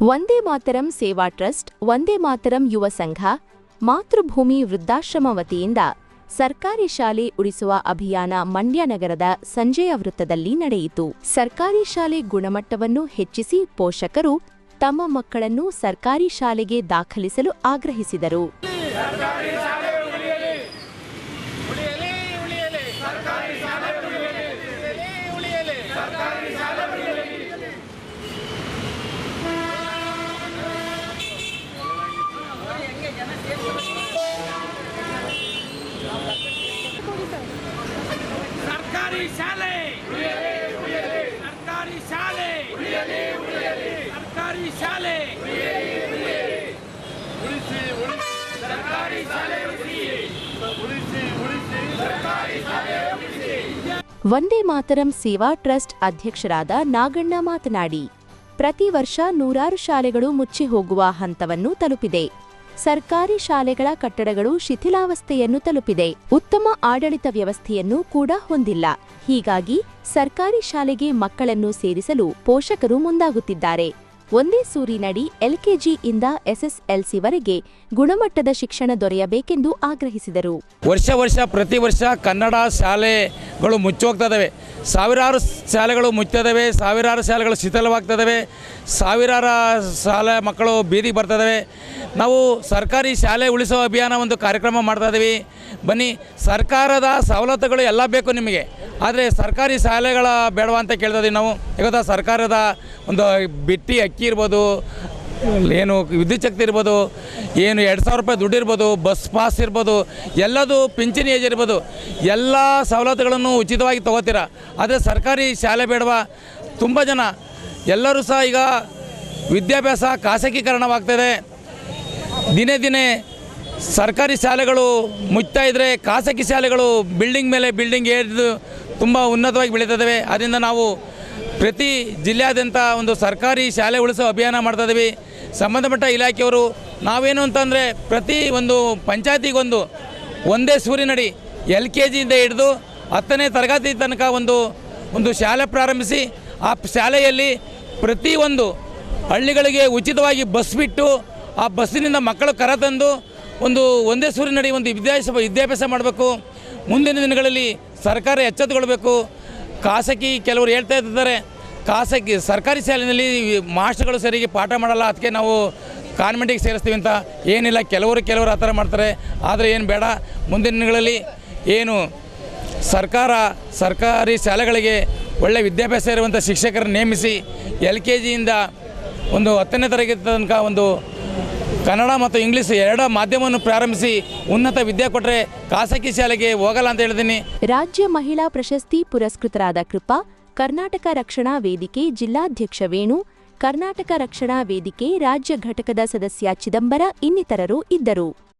ಒಂದೇ ಮಾತರಂ ಸೇವಾ ಟ್ರಸ್ಟ್ ಒಂದೇ ಮಾತರಂ ಯುವ ಸಂಘ, ಮಾತೃಭೂಮಿ ವೃದ್ಧಾಶ್ರಮ ವತಿಯಿಂದ ಸರ್ಕಾರಿ ಶಾಲೆ ಉಳಿಸುವ ಅಭಿಯಾನ ಮಂಡ್ಯ ನಗರದ ಸಂಜೆಯ ವೃತ್ತದಲ್ಲಿ ನಡೆಯಿತು. ಸರ್ಕಾರಿ ಶಾಲೆ ಗುಣಮಟ್ಟವನ್ನು ಹೆಚ್ಚಿಸಿ ಪೋಷಕರು ತಮ್ಮ ಮಕ್ಕಳನ್ನು ಸರ್ಕಾರಿ ಶಾಲೆಗೆ ದಾಖಲಿಸಲು ಆಗ್ರಹಿಸಿದರು ಉಳಿಯಲಿ ಉಳಿಯಲಿ ಸರ್ಕಾರಿ ಶಾಲೆ ಉಳಿಯಲಿ ಉಳಿಯಲಿ ಉಳಿಯಲಿ ಸರ್ಕಾರಿ ಶಾಲೆ ಉಳಿಯಲಿ ಸರ್ಕಾರಿ ಶಾಲೆ. ಸರ್ಕಾರಿ ಶಾಲೆ. ಸರ್ಕಾರಿ ಶಾಲೆ. ಉಳಿಸಿ ಉಳಿಸಿ. ಸರ್ಕಾರಿ ಶಾಲೆ ಉಳಿಸಿ. ಉಳಿಸಿ ಉಳಿಸಿ. ಸರ್ಕಾರಿ ಶಾಲೆ ಉಳಿಸಿ. ಒಂದೇ ಮಾತರಂ ಸೇವಾ ಟ್ರಸ್ಟ್ ಅಧ್ಯಕ್ಷರಾದ ನಾಗಣ್ಣ ಮಾತನಾಡಿ ಪ್ರತಿ ವರ್ಷ ನೂರಾರು ಶಾಲೆಗಳು ಮುಚ್ಚಿ ಹೋಗುವ ಹಂತವನ್ನು ತಲುಪಿದೆ. ಸರ್ಕಾರಿ ಶಾಲೆಗಳ ಕಟ್ಟಡಗಳು ಶಿಥಿಲಾವಸ್ಥೆಯನ್ನು ತಲುಪಿದೆ. ಉತ್ತಮ ಆಡಳಿತ ವ್ಯವಸ್ಥೆಯನ್ನು ಕೂಡ ಹೊಂದಿಲ್ಲ. ಹೀಗಾಗಿ ಸರ್ಕಾರಿ ಶಾಲೆಗೆ ಮಕ್ಕಳನ್ನು ಸೇರಿಸಲು ಪೋಷಕರು ಮುಂದಾಗುತ್ತಿದ್ದಾರೆ. ಒಂದೇ ಸೂರಿನಡಿ ಎಲ್ಕೆಜಿಯಿಂದ ಎಸ್ಎಸ್ಎಲ್ಸಿವರೆಗೆ ಗುಣಮಟ್ಟದ ಶಿಕ್ಷಣ ದೊರೆಯಬೇಕೆಂದು ಆಗ್ರಹಿಸಿದರು. ವರ್ಷ ವರ್ಷ ಪ್ರತಿ ವರ್ಷ ಕನ್ನಡ ಶಾಲೆಗಳು ಮುಚ್ಚೋಗ್ತದವೆ. ಸಾವಿರಾರು ಶಾಲೆಗಳು ಮುಚ್ಚದವೆ, ಸಾವಿರಾರು ಶಾಲೆಗಳು ಶಿಥಿಲವಾಗ್ತದವೆ, ಸಾವಿರಾರು ಶಾಲೆ ಮಕ್ಕಳು ಬೀದಿಗೆ ಬರ್ತದವೆ. ನಾವು ಸರ್ಕಾರಿ ಶಾಲೆ ಉಳಿಸೋ ಅಭಿಯಾನ ಒಂದು ಕಾರ್ಯಕ್ರಮ ಮಾಡ್ತಾ ಬನ್ನಿ, ಸರ್ಕಾರದ ಸವಲತ್ತುಗಳು ಎಲ್ಲ ಬೇಕು ನಿಮಗೆ. ಆದರೆ ಸರ್ಕಾರಿ ಶಾಲೆಗಳ ಬೇಡವಾ ಅಂತ ಕೇಳ್ತಾ ಇದೀವಿ ನಾವು. ಈಗ ಸರ್ಕಾರದ ಒಂದು ಬಿಟ್ಟಿ ಅಕ್ಕಿ ಇರ್ಬೋದು, ಏನು ವಿದ್ಯುತ್ ಶಕ್ತಿ ಇರ್ಬೋದು, ಏನು ಎರಡು ಸಾವಿರ ರೂಪಾಯಿ ದುಡ್ಡು ಇರ್ಬೋದು, ಬಸ್ ಪಾಸ್ ಇರ್ಬೋದು, ಎಲ್ಲದು ಪಿಂಚಣಿ ಏಜ್ ಇರ್ಬೋದು, ಎಲ್ಲ ಸವಲತ್ತುಗಳನ್ನು ಉಚಿತವಾಗಿ ತೊಗೋತೀರ? ಆದರೆ ಸರ್ಕಾರಿ ಶಾಲೆ ಬೇಡವ? ತುಂಬ ಜನ, ಎಲ್ಲರೂ ಸಹ ಈಗ ವಿದ್ಯಾಭ್ಯಾಸ ಖಾಸಗೀಕರಣವಾಗ್ತದೆ. ದಿನೇ ದಿನೇ ಸರ್ಕಾರಿ ಶಾಲೆಗಳು ಮುಚ್ತಾ ಇದ್ದರೆ ಖಾಸಗಿ ಶಾಲೆಗಳು ಬಿಲ್ಡಿಂಗ್ ಮೇಲೆ ಬಿಲ್ಡಿಂಗ್ ಏರಿದು ತುಂಬ ಉನ್ನತವಾಗಿ ಬೆಳೀತದವೆ. ಅದರಿಂದ ನಾವು ಪ್ರತಿ ಜಿಲ್ಲೆಯಾದ್ಯಂತ ಒಂದು ಸರ್ಕಾರಿ ಶಾಲೆ ಉಳಿಸೋ ಅಭಿಯಾನ ಮಾಡ್ತಾ ಇದ್ದೀವಿ ಸಂಬಂಧಪಟ್ಟ ಇಲಾಖೆಯವರು ನಾವೇನು ಅಂತಂದರೆ ಪ್ರತಿ ಒಂದು ಪಂಚಾಯತಿಗೊಂದು ಒಂದೇ ಸೂರಿನಡಿ ಎಲ್ ಕೆ ಜಿಯಿಂದ ಹಿಡಿದು ಹತ್ತನೇ ತರಗತಿ ತನಕ ಒಂದು ಒಂದು ಶಾಲೆ ಪ್ರಾರಂಭಿಸಿ, ಆ ಶಾಲೆಯಲ್ಲಿ ಪ್ರತಿಯೊಂದು ಹಳ್ಳಿಗಳಿಗೆ ಉಚಿತವಾಗಿ ಬಸ್ ಬಿಟ್ಟು ಆ ಬಸ್ಸಿನಿಂದ ಮಕ್ಕಳು ಕರೆತಂದು ಒಂದು ಒಂದೇ ಸೂರಿನಡಿ ಒಂದು ವಿದ್ಯಾಭ್ಯಾಸ ವಿದ್ಯಾಭ್ಯಾಸ ಮಾಡಬೇಕು. ಮುಂದಿನ ದಿನಗಳಲ್ಲಿ ಸರ್ಕಾರ ಎಚ್ಚೆತ್ತುಕೊಳ್ಬೇಕು. ಖಾಸಗಿ ಕೆಲವರು ಹೇಳ್ತಾ ಇದ್ದಾರೆ, ಖಾಸಗಿ ಸರ್ಕಾರಿ ಶಾಲೆಯಲ್ಲಿ ಮಾಸ್ಟರ್ಗಳು ಸರಿಗೆ ಪಾಠ ಮಾಡಲ್ಲ, ಅದಕ್ಕೆ ನಾವು ಕಾನ್ವೆಂಟಿಗೆ ಸೇರಿಸ್ತೀವಿ ಅಂತ ಏನಿಲ್ಲ, ಕೆಲವರು ಕೆಲವರು ಆ ಥರ ಮಾಡ್ತಾರೆ, ಆದರೆ ಏನು ಬೇಡ. ಮುಂದಿನ ದಿನಗಳಲ್ಲಿ ಏನು ಸರ್ಕಾರ, ಸರ್ಕಾರಿ ಶಾಲೆಗಳಿಗೆ ಒಳ್ಳೆ ವಿದ್ಯಾಭ್ಯಾಸ ಇರುವಂಥ ಶಿಕ್ಷಕರನ್ನು ನೇಮಿಸಿ ಎಲ್ ಕೆ ಜಿಯಿಂದ ಒಂದು ಹತ್ತನೇ ತರಗತಿ ತನಕ ಒಂದು ಕನ್ನಡ ಮತ್ತು ಇಂಗ್ಲಿಷ್ ಎರಡ ಮಾಧ್ಯಮವನ್ನು ಪ್ರಾರಂಭಿಸಿ ಉನ್ನತ ವಿದ್ಯೆ ಕೊಟ್ಟರೆ ಖಾಸಗಿ ಶಾಲೆಗೆ ಹೋಗಲ್ಲ ಅಂತ ಹೇಳಿದ್ದೀನಿ ರಾಜ್ಯ ಮಹಿಳಾ ಪ್ರಶಸ್ತಿ ಪುರಸ್ಕೃತರಾದ ಕೃಪಾ, ಕರ್ನಾಟಕ ರಕ್ಷಣಾ ವೇದಿಕೆ ಜಿಲ್ಲಾಧ್ಯಕ್ಷ ವೇಣು, ಕರ್ನಾಟಕ ರಕ್ಷಣಾ ವೇದಿಕೆ ರಾಜ್ಯ ಘಟಕದ ಸದಸ್ಯ ಚಿದಂಬರ ಇನ್ನಿತರರು ಇದ್ದರು.